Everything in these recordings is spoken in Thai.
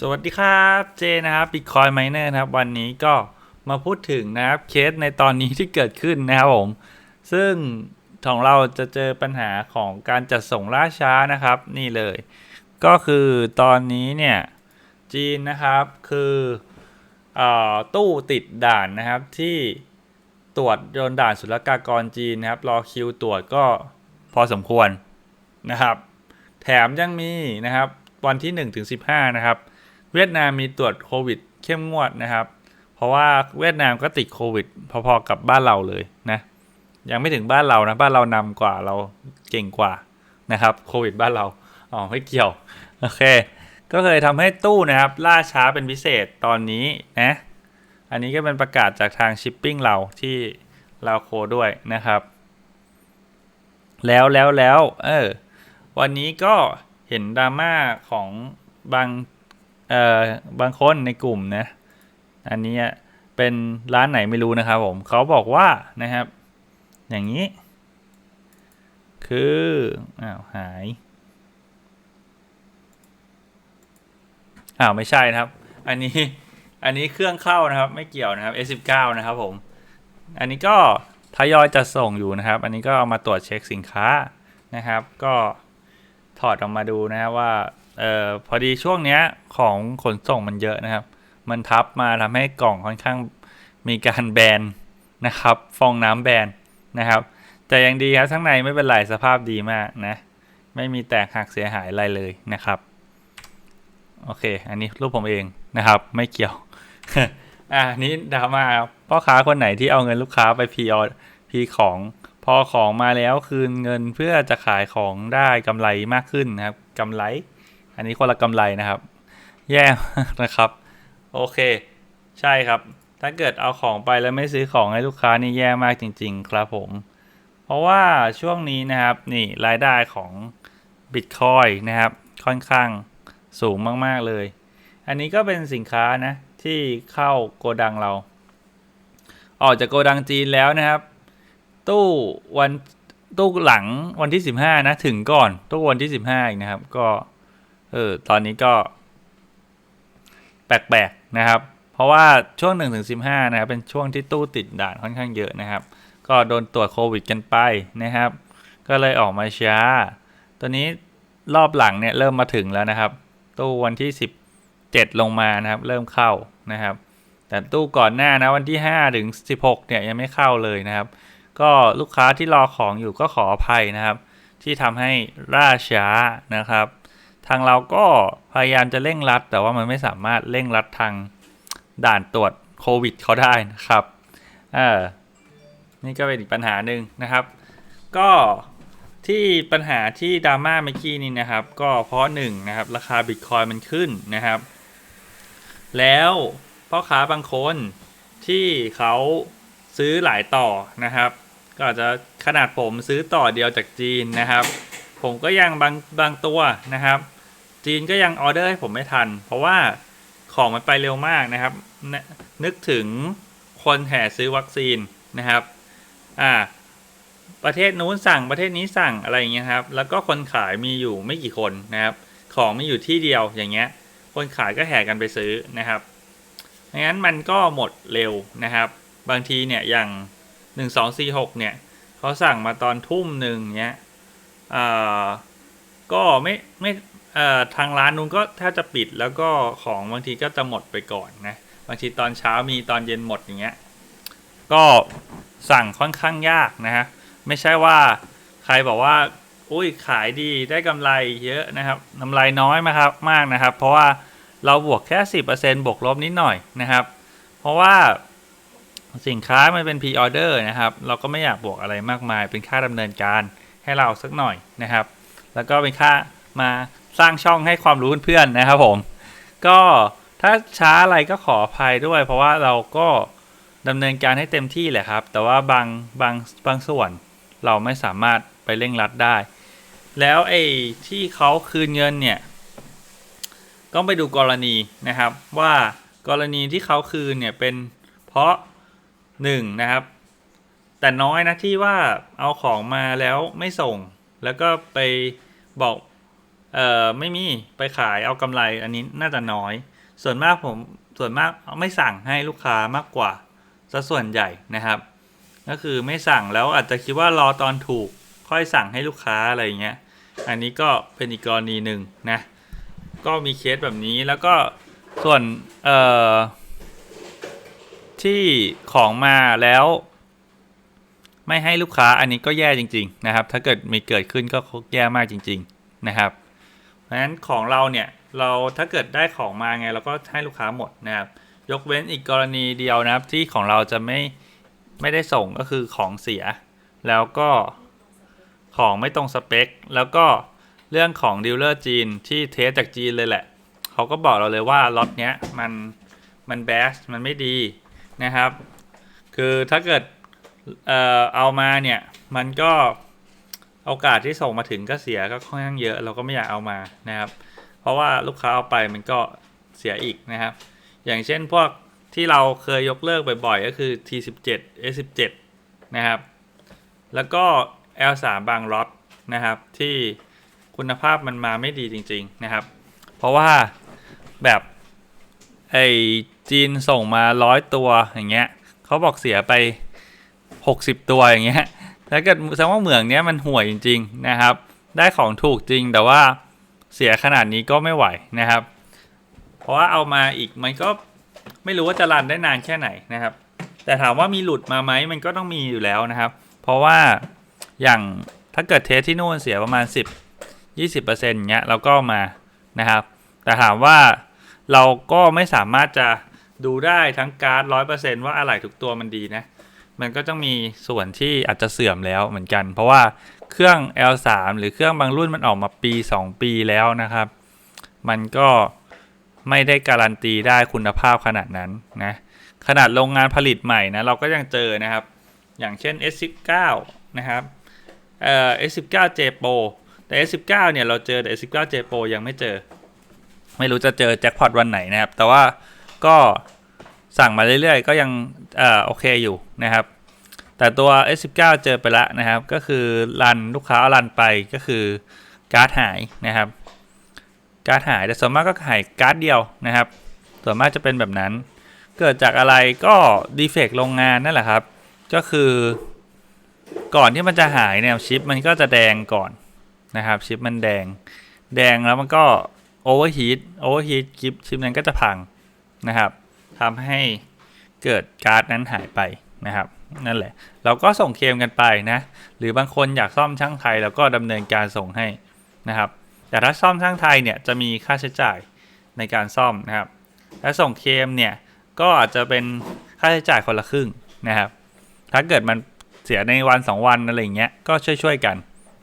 สวัสดีครับเจนะครับ Bitcoin Miner นะครับ วันนี้ก็มาพูดถึงนะครับเคสในตอนนี้ที่เกิดขึ้นนะครับผม ซึ่งของเราจะเจอปัญหาของการจัดส่งล่าช้านะครับนี่เลย ก็คือตอนนี้เนี่ยจีนนะครับคือออตู้ติดด่านนะครับที่ตรวจโดนด่านศุลกากรจีนนะครับ รอคิวตรวจก็พอสมควรนะครับ แถมยังมีนะครับวันที่1ถึง15 นะครับ เวียดนามมีตรวจโควิด เข้มงวดนะครับ เพราะว่าเวียดนามก็ติดโควิด พอๆกับบ้านเราเลยนะยังไม่ถึงบ้านเรานะบ้านเรานำกว่าเราเก่งกว่านะครับโควิดบ้านเราอ๋อไม่เกี่ยวโอเค ก็เลยทำให้ตู้นะครับล่าช้าเป็นพิเศษตอนนี้นะอันนี้ก็เป็นประกาศจากทางชิปปิ้งเราที่เราโคด้วยนะครับ แล้วแล้วแล้วเออวันนี้ก็เห็นดราม่าของบาง เอ่อบางคนในกลุ่มนะอันนี้เป็นร้านไหนไม่รู้นะครับผมเขาบอกว่านะครับ อย่างนี้ คืออ้าวหายอ้าวไม่ใช่นะครับ อันนี้อันนี้เครื่องเข้านะครับ ไม่เกี่ยวนะครับ S19 นะครับผมอันนี้ก็ทยอยจะส่งอยู่นะครับ อันนี้ก็เอามาตรวจเช็คสินค้านะครับ ก็ถอดออกมาดูนะครับว่า เอ่อพอดีช่วงเนี้ยของขนส่งมันเยอะนะครับ มันทับมาทำให้กล่องค่อนข้างมีการแบนนะครับ ฟองน้ำแบนนะครับ แต่ยังดีครับข้างในไม่เป็นไรสภาพดีมากนะ ไม่มีแตกหักเสียหายอะไรเลยนะครับ โอเค อันนี้รูปผมเองนะครับ ไม่เกี่ยว อะนี้ดราม่าครับพ่อค้าคนไหนที่เอาเงินลูกค้าไปพีออพีของพอของมาแล้วคืนเงินเพื่อจะขายของได้กำไรมากขึ้นนะครับกำไร อันนี้คนละกำไรนะครับ แย่นะครับ โอเค ใช่ครับ ถ้าเกิดเอาของไปแล้วไม่ซื้อของให้ลูกค้านี่แย่มากจริง ๆ ครับผม เพราะว่าช่วงนี้นะครับนี่รายได้ของ Bitcoin นะครับ ค่อนข้างสูงมากๆเลย อันนี้ก็เป็นสินค้านะ ที่เข้าโกดังเรา ออกจากโกดังจีนแล้วนะครับ ตู้วันตู้หลังวันที่ 15 นะ ถึงก่อนตู้วันที่ 15อีกนะครับ ก็ ออตอนนี้ก็ แปลกๆนะครับ เพราะว่าช่วง1ถึง15นะครับ เป็นช่วงที่ตู้ติดด่านค่อนข้างเยอะนะครับ ก็โดนตรวจโควิดกันไปนะครับ ก็เลยออกมาช้า ตัวนี้รอบหลังเนี่ยเริ่มมาถึงแล้วนะครับ ตู้วันที่ 17 ลงมานะครับ เริ่มเข้านะครับ แต่ตู้ก่อนหน้านะวันที่5ถึง16 เนี่ยยังไม่เข้าเลยนะครับ ก็ลูกค้าที่รอของอยู่ก็ขออภัยนะครับ ที่ทำให้ล่าช้านะครับ ทางเราก็พยายามจะเร่งรัด แต่ว่ามันไม่สามารถเร่งรัดทางด่านตรวจโควิดเขาได้นะครับเออนี่ก็เป็นอีกปัญหาหนึ่งนะครับ ก็ที่ปัญหาที่ดราม่าเมื่อกี้นี้นะครับ ก็เพราะหนึ่งนะครับ ราคาบิตคอยมันขึ้นนะครับ แล้วพ่อค้าบางคนที่เขาซื้อหลายต่อนะครับ ก็อาจจะขนาดผมซื้อต่อเดียวจากจีนนะครับ ผมก็ยังบางบางตัวนะครับ จีนก็ยังออเดอร์ให้ผมไม่ทัน เพราะว่าของมันไปเร็วมากนะครับ นึกถึงคนแห่ซื้อวัคซีนนะครับ อ่า ประเทศนู้นสั่งประเทศนี้สั่งอะไรอย่างเงี้ยครับ แล้วก็คนขายมีอยู่ไม่กี่คนนะครับ ของมีอยู่ที่เดียวอย่างเงี้ย คนขายก็แห่กันไปซื้อนะครับงั้นมันก็หมดเร็วนะครับ บางทีเนี่ยอย่างหนึ่งสองสี่หกเนี่ยเขาสั่งมาตอนทุ่มหนึ่งเนี้ยอ่าก็ไม่ไม่ ทางร้านนู้นก็แทบจะปิดแล้วก็ของบางทีก็จะหมดไปก่อนนะบางทีตอนเช้ามีตอนเย็นหมดอย่างเงี้ยก็สั่งค่อนข้างยากนะฮะไม่ใช่ว่าใครบอกว่าอุ้ยขายดีได้กำไรเยอะนะครับกำไรน้อยมากครับมากนะครับ เพราะว่าเราบวกแค่สิบเปอร์เซ็นบวกลบนิดหน่อยนะครับ เพราะว่าสินค้ามันเป็นพรีออเดอร์นะครับ เราก็ไม่อยากบวกอะไรมากมาย เป็นค่าดำเนินการให้เราสักหน่อยนะครับ แล้วก็เป็นค่ามา สร้างช่องให้ความรู้เพื่อนๆนะครับผม ก็ถ้าช้าอะไรก็ขออภัยด้วย เพราะว่าเราก็ดำเนินการให้เต็มที่แหละครับ แต่ว่าบางบางบางส่วนเราไม่สามารถไปเร่งรัดได้ แล้วไอ้ที่เขาคืนเงินเนี่ยก็ไปดูกรณีนะครับ ว่ากรณีที่เขาคืนเนี่ยเป็นเพราะหนึ่งนะครับ แต่น้อยนะที่ว่าเอาของมาแล้วไม่ส่ง แล้วก็ไปบอก เอ่อไม่มีไปขายเอากำไรอันนี้น่าจะน้อย ส่วนมากผมส่วนมากไม่สั่งให้ลูกค้ามากกว่าซะส่วนใหญ่นะครับ ก็คือไม่สั่งแล้วอาจจะคิดว่ารอตอนถูกค่อยสั่งให้ลูกค้าอะไรอย่างเงี้ยอันนี้ก็เป็นอีกกรณีหนึ่งนะก็มีเคสแบบนี้แล้วก็ส่วนเอ่อที่ของมาแล้ว ไม่ให้ลูกค้าอันนี้ก็แย่จริง ๆ นะครับ ถ้าเกิดมีเกิดขึ้นก็แย่มากจริง ๆ นะครับ เพราะฉะนั้นของเราเนี่ยเราถ้าเกิดได้ของมาไงเราก็ให้ลูกค้าหมดนะครับยกเว้นอีกกรณีเดียวนะครับที่ของเราจะไม่ไม่ได้ส่งก็คือของเสีย แล้วก็ของไม่ตรงสเปค แล้วก็เรื่องของดีลเลอร์จีนที่เทสจากจีนเลยแหละ เขาก็บอกเราเลยว่าล็อตเนี้ยมันมันแบสมันไม่ดีนะครับ คือถ้าเกิดเอ่อเอามาเนี่ยมันก็ โอกาสที่ส่งมาถึงก็เสียก็ค่อนข้างเยอะเราก็ไม่อยากเอามานะครับ เพราะว่าลูกค้าเอาไปมันก็เสียอีกนะครับ อย่างเช่นพวกที่เราเคยยกเลิกบ่อยๆ ก็คือ T17 S17 นะครับ แล้วก็ L3 บางล็อตนะครับที่คุณภาพมันมาไม่ดีจริง ๆนะครับ เพราะว่าแบบไอจีนส่งมาร้อยตัวอย่างเงี้ยเขาบอกเสียไป 60 ตัวอย่างเงี้ย ถ้าเกิดแสดงว่าเหมืองเนี้ยมันห่วยจริง ๆ นะครับ ได้ของถูกจริงแต่ว่าเสียขนาดนี้ก็ไม่ไหวนะครับ เพราะว่าเอามาอีกมันก็ไม่รู้ว่าจะรันได้นานแค่ไหนนะครับ แต่ถามว่ามีหลุดมาไหมมันก็ต้องมีอยู่แล้วนะครับ เพราะว่าอย่างถ้าเกิดเทสที่นู่นเสียประมาณ 10 20%เงี้ยเราก็มานะครับ แต่ถามว่าเราก็ไม่สามารถจะดูได้ทั้งการ์ดร้อยเปอร์เซนต์ว่าอะไรทุกตัวมันดีนะ มันก็ต้องมีส่วนที่อาจจะเสื่อมแล้วเหมือนกัน เพราะว่าเครื่อง L3 หรือเครื่องบางรุ่นมันออกมาปี 2 ปีแล้วนะครับ มันก็ไม่ได้การันตีได้คุณภาพขนาดนั้นนะขนาดโรงงานผลิตใหม่นะเราก็ยังเจอนะครับ อย่างเช่น S19 นะครับเอ่อ S19 J Pro แต่ S19 เนี่ยเราเจอแต่ S19 J Pro ยังไม่เจอ ไม่รู้จะเจอแจ็คพอตวันไหนนะครับ แต่ว่าก็ สั่งมาเรื่อยๆ ก็ยังเอ่อโอเคอยู่นะครับ แต่ตัว S19 เจอไปแล้วนะครับ ก็คือรันลูกค้าเอารันไปก็คือการ์ดหายนะครับการ์ดหายแต่ส่วนมากก็หายการ์ดเดียวนะครับ ส่วนมากจะเป็นแบบนั้น เกิดจากอะไรก็ดีเฟกโรงงานนั่นแหละครับ ก็คือก่อนที่มันจะหายเนี่ยชิปมันก็จะแดงก่อนนะครับชิปมันแดง แดงแล้วมันก็โอเวอร์ฮีทโอเวอร์ฮีทชิปชิปนั้นก็จะพังนะครับ ทำให้เกิดการ์ดนั้นหายไปนะครับนั่นแหละ เราก็ส่งเคมกันไปนะ หรือบางคนอยากซ่อมช่างไทยเราก็ดำเนินการส่งให้นะครับ แต่ถ้าซ่อมช่างไทยเนี่ยจะมีค่าใช้จ่ายในการซ่อมนะครับถ้าส่งเคมเนี่ยก็อาจจะเป็นค่าใช้จ่ายคนละครึ่งนะครับ ถ้าเกิดมันเสียในวันสองวันอะไรอย่างเงี้ยก็ช่วยๆกัน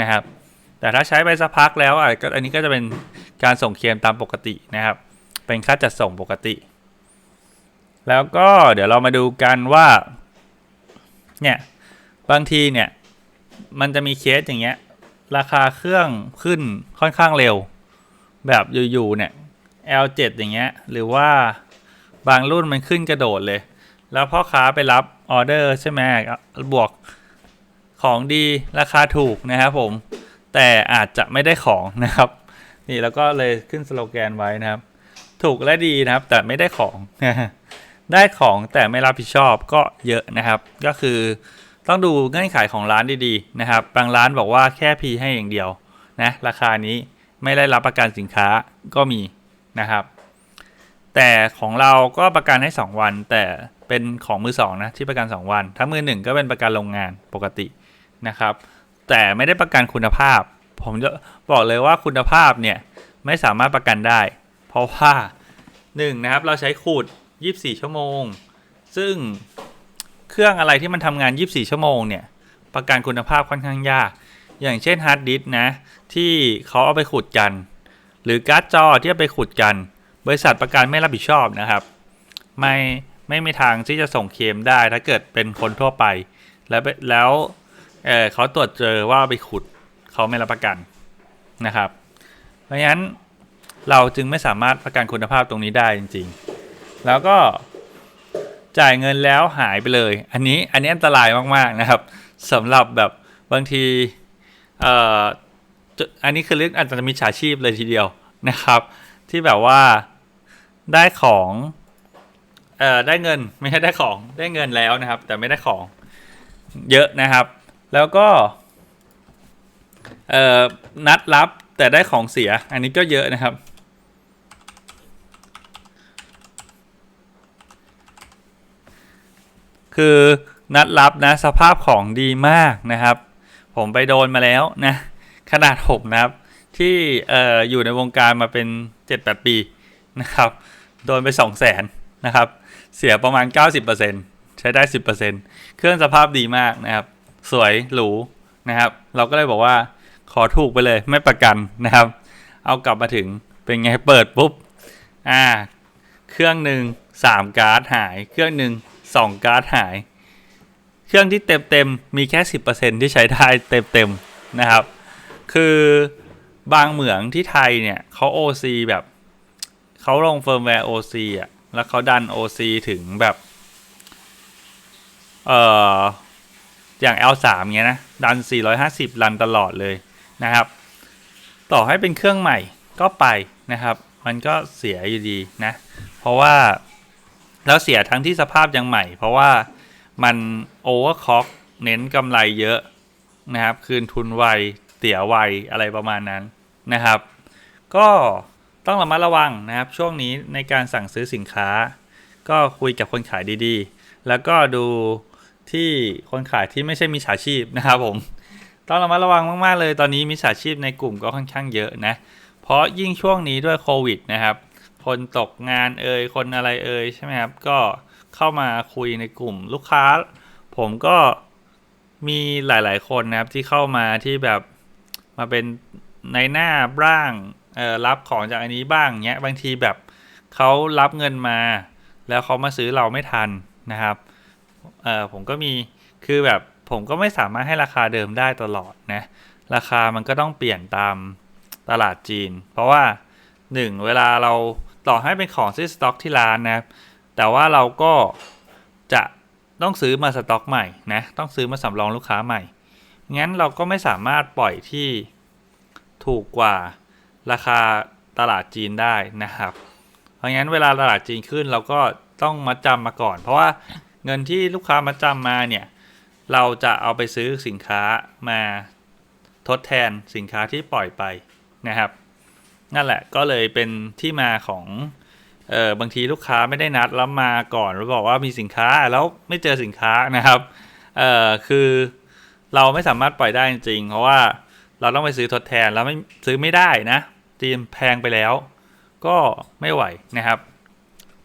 นะครับ แต่ถ้าใช้ไปสักพักแล้วอะก็อันนี้ก็จะเป็นการส่งเคมตามปกตินะครับ เป็นค่าจัดส่งปกติ แล้วก็เดี๋ยวเรามาดูกันว่า เนี่ยบางทีเนี่ย มันจะมีเคสอย่างเงี้ย ราคาเครื่องขึ้นค่อนข้างเร็ว แบบอยู่ๆเนี่ย L7 อย่างเงี้ย หรือว่าบางรุ่นมันขึ้นกระโดดเลย แล้วพ่อค้าไปรับออเดอร์ใช่ไหมบวกของดีราคาถูกนะครับผม แต่อาจจะไม่ได้ของนะครับ นี่แล้วก็เลยขึ้นสโลแกนไว้นะครับ ถูกและดีนะครับ แต่ไม่ได้ของ ได้ของแต่ไม่รับผิดชอบก็เยอะนะครับ ก็คือต้องดูเงื่อนไขของร้านดีๆนะครับ บางร้านบอกว่าแค่พีให้อย่างเดียวนะราคานี้ไม่ได้รับประกันสินค้าก็มีนะครับ แต่ของเราก็ประกันให้ 2 วัน แต่เป็นของมือสองนะที่ประกัน 2 วัน ถ้ามือหนึ่งก็เป็นประกันโรงงานปกตินะครับ แต่ไม่ได้ประกันคุณภาพ ผมจะบอกเลยว่าคุณภาพเนี่ยไม่สามารถประกันได้ เพราะว่าหนึ่งนะครับเราใช้ขูด 24 ชั่วโมง ซึ่งเครื่องอะไรที่มันทำงาน 24 ชั่วโมงเนี่ย ประกันคุณภาพค่อนข้างยาก อย่างเช่นฮาร์ดดิสก์นะ ที่เขาเอาไปขุดกัน หรือการ์ดจอที่เอาไปขุดกัน บริษัทประกันไม่รับผิดชอบนะครับ ไม่ไม่มีทางที่จะส่งเคลมได้ถ้าเกิดเป็นคนทั่วไป แล้วแล้วเเขาตรวจเจอว่าเอาไปขุดเขาไม่รับประกันนะครับ เพราะฉะนั้นเราจึงไม่สามารถประกันคุณภาพตรงนี้ได้จริง ๆ แล้วก็จ่ายเงินแล้วหายไปเลย อันนี้อันนี้อันตรายมากๆนะครับสำหรับแบบบางทีเอ่ออันนี้คือเรื่องอาจจะมีฉาชีพเลยทีเดียวนะครับ ที่แบบว่าได้ของเอ่อได้เงินไม่ใช่ได้ของได้เงินแล้วนะครับ แต่ไม่ได้ของเยอะนะครับ แล้วก็เอ่อนัดรับแต่ได้ของเสีย อันนี้ก็เยอะนะครับ คือนัดรับนะสภาพของดีมากนะครับ ผมไปโดนมาแล้วนะ ขนาดผมนะครับ ที่เอ่ออยู่ในวงการมาเป็น 7-8 ปีนะครับ โดนไป 2 0 0แสนนะครับ เสียประมาณ 90%ใช้ได้ 10%เครื่องสภาพดีมากนะครับ สวยหรูนะครับ เราก็เลยบอกว่าขอถูกไปเลยไม่ประกันนะครับ เอากลับมาถึงเป็นไงเปิดปุ๊บอ่าเครื่องหนึ่งสามการ์ดหายเครื่องหนึ่ง สองการ์ดหาย เครื่องที่เต็มเต็มมีแค่สิบเปอร์เซ็นที่ใช้ได้เต็มเต็มนะครับ คือบางเหมืองที่ไทยเนี่ยเขา OC แบบเขาลงเฟิร์มแวร์ OC อะ แล้วเขาดัน OC ถึงแบบ เอ่อ อย่าง L3 เงี้ยนะ ดัน 450 รันตลอดเลยนะครับ ต่อให้เป็นเครื่องใหม่ก็ไปนะครับ มันก็เสียอยู่ดีนะ เพราะว่า แล้วเสียทั้งที่สภาพยังใหม่ เพราะว่ามันโอเวอร์คอกเน้นกำไรเยอะนะครับ คืนทุนไวเสียไวอะไรประมาณนั้นนะครับ ก็ต้องระมัดระวังนะครับ ช่วงนี้ในการสั่งซื้อสินค้า ก็คุยกับคนขายดีๆ แล้วก็ดูที่คนขายที่ไม่ใช่มิจฉาชีพนะครับผมต้องระมัดระวังมากๆเลยตอนนี้มิจฉาชีพในกลุ่มก็ค่อนข้างเยอะนะ เพราะยิ่งช่วงนี้ด้วยโควิดนะครับ คนตกงานเอ่ยคนอะไรเอ่ยใช่ไหมครับ ก็เข้ามาคุยในกลุ่มลูกค้า ผมก็มีหลาย ๆ คนนะครับที่เข้ามาที่แบบมาเป็นในหน้าบ้างเอ่อรับของจากอันนี้บ้างเงี้ยบางทีแบบเขารับเงินมา แล้วเขามาซื้อเราไม่ทันนะครับเออผมก็มีคือแบบผมก็ไม่สามารถให้ราคาเดิมได้ตลอดนะราคามันก็ต้องเปลี่ยนตามตลาดจีน เพราะว่าหนึ่งเวลาเรา ต่อให้เป็นของซื้อสต็อกที่ร้านนะครับแต่ว่าเราก็จะต้องซื้อมาสต็อกใหม่นะต้องซื้อมาสำรองลูกค้าใหม่งั้นเราก็ไม่สามารถปล่อยที่ถูกกว่าราคาตลาดจีนได้นะครับ เพราะงั้นเวลาตลาดจีนขึ้นเราก็ต้องมาจำมาก่อน เพราะว่าเงินที่ลูกค้ามาจำมาเนี่ยเราจะเอาไปซื้อสินค้ามาทดแทนสินค้าที่ปล่อยไปนะครับ นั่นแหละก็เลยเป็นที่มาของเออบางทีลูกค้าไม่ได้นัดแล้วมาก่อนแล้วบอกว่ามีสินค้าแล้วไม่เจอสินค้านะครับเออคือเราไม่สามารถปล่อยได้จริงๆเพราะว่าเราต้องไปซื้อทดแทนแล้วไม่ซื้อไม่ได้นะจีมแพงไปแล้ว ก็ไม่ไหวนะครับ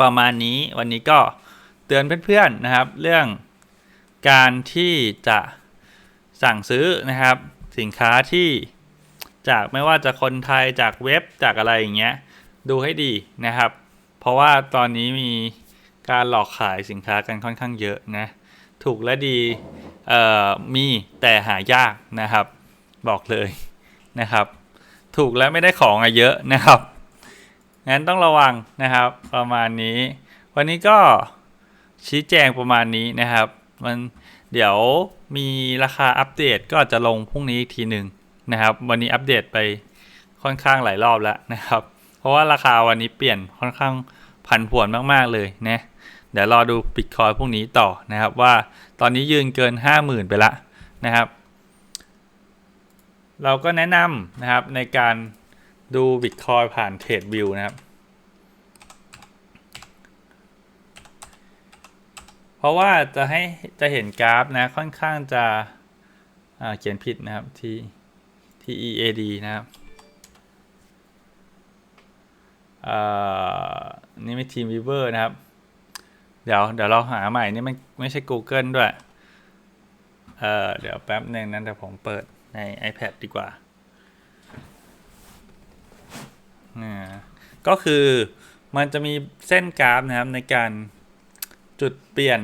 ประมาณนี้วันนี้ก็เตือนเพื่อนๆนะครับ เรื่องการที่จะสั่งซื้อนะครับ สินค้าที่ จากไม่ว่าจะคนไทยจากเว็บจากอะไรอย่างเงี้ยดูให้ดีนะครับ เพราะว่าตอนนี้มีการหลอกขายสินค้ากันค่อนข้างเยอะนะถูกและดีเอ่อมีแต่หายากนะครับ บอกเลยนะครับ ถูกและไม่ได้ของอะเยอะนะครับงั้นต้องระวังนะครับ ประมาณนี้ วันนี้ก็ชี้แจงประมาณนี้นะครับ มันเดี๋ยวมีราคาอัปเดตก็จะลงพรุ่งนี้อีกทีหนึ่ง นะครับ วันนี้อัปเดตไปค่อนข้างหลายรอบแล้วนะครับ เพราะว่าราคาวันนี้เปลี่ยนค่อนข้างผันผวนมากๆเลยนะเดี๋ยวรอดูบิตคอยพรุ่งนี้ต่อนะครับ ว่าตอนนี้ยืนเกิน 50,000 ไปละนะครับ เราก็แนะนำนะครับในการดูบิตคอยผ่านเทรดวิวนะครับเพราะว่าจะให้จะเห็นกราฟนะค่อนข้างจะอ่าเขียนผิดนะครับ T T E A D นะครับอ่านี่ไม่ทีมวิเวอร์นะครับ เดี๋ยวเดี๋ยวเราหาใหม่นี่มันไม่ใช่ Google ด้วย เอ่อเดี๋ยวแป๊บหนึ่งนั้นแต่ผมเปิดใน iPad ดีกว่าอ่าก็คือมันจะมีเส้นกราฟนะครับในการจุดเปลี่ยน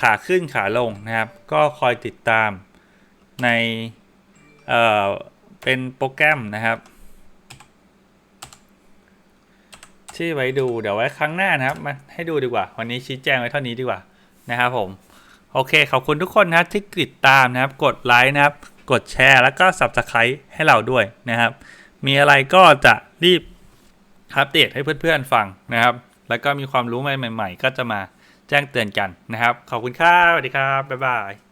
ขาขึ้นขาลงนะครับ ก็คอยติดตามใน เอ่อเป็นโปรแกรมนะครับ ที่ไว้ดูเดี๋ยวไว้ครั้งหน้านะครับมาให้ดูดีกว่า วันนี้ชี้แจงไว้เท่านี้ดีกว่านะครับผม โอเค ขอบคุณทุกคนนะครับที่ติดตามนะครับ กดไลค์นะครับ กดแชร์แล้วก็ Subscribe ให้เราด้วยนะครับ มีอะไรก็จะรีบอัปเดตให้เพื่อนๆฟังนะครับ แล้วก็มีความรู้ใหม่ๆ ก็จะมาแจ้งเตือนกันนะครับ ขอบคุณครับสวัสดีครับ บ๊ายบาย